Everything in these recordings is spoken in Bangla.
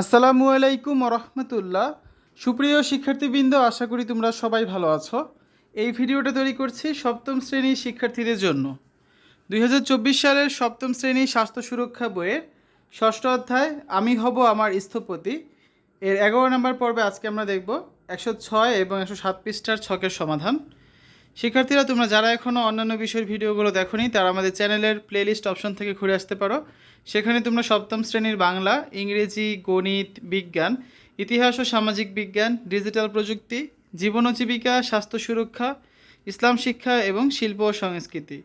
আসসালামু আলাইকুম রহমতুল্লাহ। সুপ্রিয় শিক্ষার্থীবৃন্দ, আশা করি তোমরা সবাই ভালো আছো। এই ভিডিওটা তৈরি করছি সপ্তম শ্রেণির শিক্ষার্থীদের জন্য। দুই হাজার চব্বিশ সালের সপ্তম শ্রেণির স্বাস্থ্য সুরক্ষা বইয়ের ষষ্ঠ অধ্যায়, আমি হব আমার স্থপতি। এর এগারো নম্বর পর্বে আজকে আমরা দেখব একশো ছয় এবং একশো সাত পৃষ্ঠার ছকের সমাধান। শিক্ষার্থীরা, তোমরা যারা এখনও অন্যান্য বিষয়ের ভিডিওগুলো দেখোনি, তারা আমাদের চ্যানেলের প্লেলিস্ট অপশন থেকে ঘুরে আসতে পারো। সেখানে তোমরা সপ্তম শ্রেণির বাংলা, ইংরেজি, গণিত, বিজ্ঞান, ইতিহাস ও সামাজিক বিজ্ঞান, ডিজিটাল প্রযুক্তি, জীবন ও জীবিকা, স্বাস্থ্য সুরক্ষা, ইসলাম শিক্ষা এবং শিল্প ও সংস্কৃতি।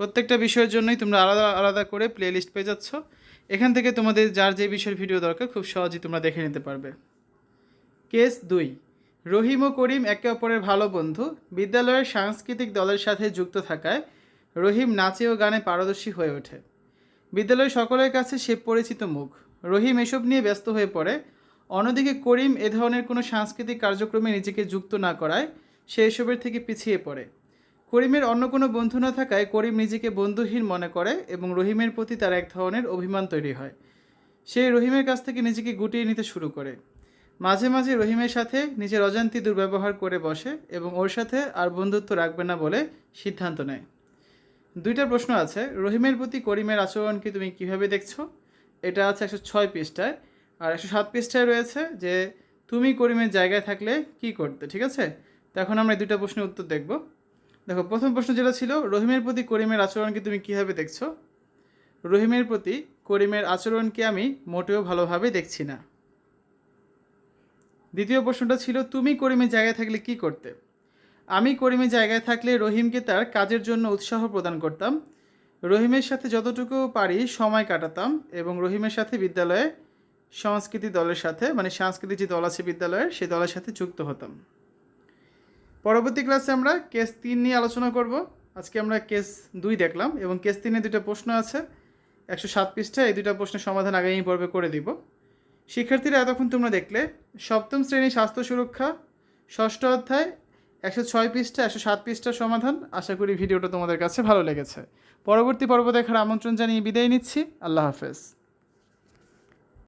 প্রত্যেকটা বিষয়ের জন্যই তোমরা আলাদা আলাদা করে প্লেলিস্ট পেয়ে যাচ্ছ। এখান থেকে তোমাদের যার যে বিষয়ের ভিডিও দরকার, খুব সহজেই তোমরা দেখে নিতে পারবে। কেস দুই। রহিম ও করিম একে অপরের ভালো বন্ধু। বিদ্যালয়ের সাংস্কৃতিক দলের সাথে যুক্ত থাকায় রহিম নাচে ও গানে পারদর্শী হয়ে ওঠে। বিদ্যালয়ের সকলের কাছে সে পরিচিত মুখ। রহিম এসব নিয়ে ব্যস্ত হয়ে পড়ে। অন্যদিকে করিম এ ধরনের কোনো সাংস্কৃতিক কার্যক্রমে নিজেকে যুক্ত না করায় সে এসবের থেকে পিছিয়ে পড়ে। করিমের অন্য কোনো বন্ধু না থাকায় করিম নিজেকে বন্ধুহীন মনে করে এবং রহিমের প্রতি তার এক ধরনের অভিমান তৈরি হয়। সে রহিমের কাছ থেকে নিজেকে গুটিয়ে নিতে শুরু করে। মাঝে মাঝে রহিমের সাথে নিজের অজান্তি দুর্ব্যবহার করে বসে এবং ওর সাথে আর বন্ধুত্ব রাখবে না বলে সিদ্ধান্ত নেয়। দুইটা প্রশ্ন আছে। রহিমের প্রতি করিমের আচরণকে তুমি কীভাবে দেখছ? এটা আছে একশো ছয় পৃষ্ঠায়। আর একশো সাত পৃষ্ঠায় রয়েছে যে, তুমি করিমের জায়গায় থাকলে কি করতে, ঠিক আছে? তো এখন আমরা দুইটা প্রশ্নের উত্তর দেখব। দেখো, প্রথম প্রশ্ন যেটা ছিল, রহিমের প্রতি করিমের আচরণকে তুমি কীভাবে দেখছ? রহিমের প্রতি করিমের আচরণকে আমি মোটেও ভালোভাবে দেখছি না। দ্বিতীয় প্রশ্নটা ছিল, তুমি করিমের জায়গায় থাকলে কি করতে? আমি করিমের জায়গায় থাকলে রহিমকে তার কাজের জন্য উৎসাহ প্রদান করতাম। রহিমের সাথে যতটুকু পারি সময় কাটাতাম এবং রহিমের সাথে বিদ্যালয়ে সংস্কৃতি দলের সাথে মানে সাংস্কৃতিক যে দল আছে বিদ্যালয়ের, সেই দলের সাথে যুক্ত হতাম। পরবর্তী ক্লাসে আমরা কেস তিন নিয়ে আলোচনা করব। আজকে আমরা কেস দুই দেখলাম এবং কেস তিনে দুটো প্রশ্ন আছে। একশো সাত পৃষ্ঠা এই দুটো প্রশ্নের সমাধান আগামী পর্বে করে দিব। শিক্ষার্থীরা এতক্ষণ তোমরা দেখলে, সপ্তম শ্রেণি স্বাস্থ্য সুরক্ষা, ষষ্ঠ অধ্যায়, একশো ছয় পৃষ্ঠা, একশো সাত পৃষ্ঠার সমাধান। আশা করি ভিডিওটা তোমাদের কাছে ভালো লেগেছে। পরবর্তী পর্ব দেখার আমন্ত্রণ জানিয়ে বিদায় নিচ্ছি। আল্লাহ হাফেজ।